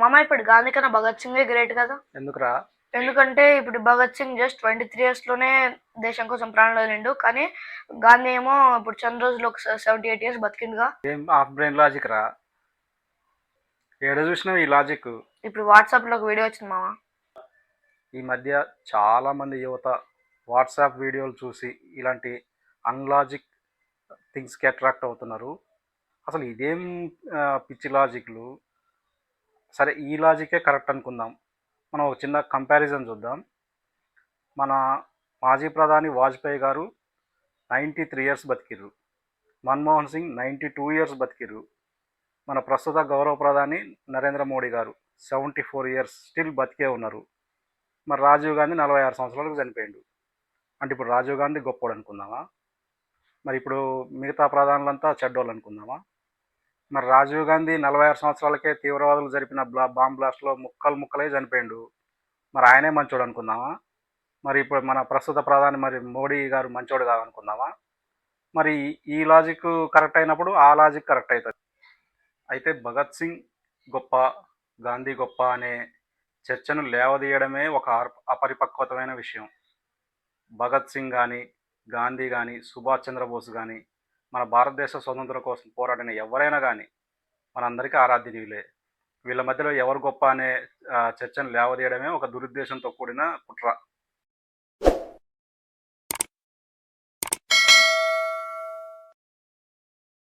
మామ ఇప్పుడు గాంధీ కన్నా భగత్ సింగే గ్రేట్ కదా. ఎందుకురా? ఎందుకంటే ఇప్పుడు Bhagat Singh just twenty three ఇయర్స్లోనే దేశం కోసం ప్రాణాలు వదిలిండు. కానీ గాంధీ ఏమో ఇప్పుడు చంద్ర రోజులు ఒక సెవెంటీ ఎయిట్ ఇయర్స్ బతికిండుగా. ఏం హాఫ్ బ్రెయిన్ లాజిక్ రా? ఏడ చూసినావు ఈ లాజిక్ ఇప్పుడు వాట్సాప్లో ఒక వీడియో వచ్చింది మామ. ఈ మధ్య చాలా మంది యువత వాట్సాప్ వీడియోలు చూసి ఇలాంటి అన్లాజిక్ థింగ్స్కి అట్రాక్ట్ అవుతున్నారు. అసలు ఇదేం పిచ్చి లాజిక్లు సరే ఈ లాజికే కరెక్ట్ అనుకుందాం. మనం ఒక చిన్న కంపారిజన్ చూద్దాం. మన మాజీ ప్రధాని వాజ్పేయి గారు ninety three years బతికిర్రు. Manmohan Singh ninety two years బతికిర్రు. మన ప్రస్తుత గౌరవ ప్రధాని నరేంద్ర మోడీ గారు సెవెంటీ ఫోర్ ఇయర్స్ స్టిల్ బతికే ఉన్నారు. మరి రాజీవ్ గాంధీ నలభై ఆరు సంవత్సరాలకు చనిపోయిండు. అంటే ఇప్పుడు రాజీవ్ గాంధీ గొప్పోడు అనుకుందామా? మరి ఇప్పుడు మిగతా ప్రధానులంతా చెడ్డోళ్ళు అనుకుందామా? మరి రాజీవ్ గాంధీ నలభై ఆరు సంవత్సరాలకే తీవ్రవాదులు జరిపిన బ్లా బాంబ్ బ్లాస్ట్లో ముక్కలు ముక్కలే చనిపోయిండు. మరి ఆయనే మంచోడు అనుకుందామా? మరి ఇప్పుడు మన ప్రస్తుత ప్రధాని మరి మోడీ గారు మంచోడు కాదనుకుందామా? మరి ఈ లాజిక్ కరెక్ట్ అయినప్పుడు ఆ లాజిక్ కరెక్ట్ అవుతుంది అయితే భగత్ సింగ్ గొప్ప గాంధీ గొప్ప అనే చర్చను లేవదీయడమే ఒక అపరిపక్వతమైన విషయం. భగత్ సింగ్ కానీ గాంధీ కానీ సుభాష్ చంద్రబోస్ కానీ మన భారతదేశ స్వతంత్రం కోసం పోరాడిన ఎవరైనా కానీ మనందరికీ ఆరాధ్యులే. వీళ్ళ మధ్యలో ఎవరు గొప్ప అనే చర్చను లేవదీయడమే ఒక దురుద్దేశంతో కూడిన కుట్ర.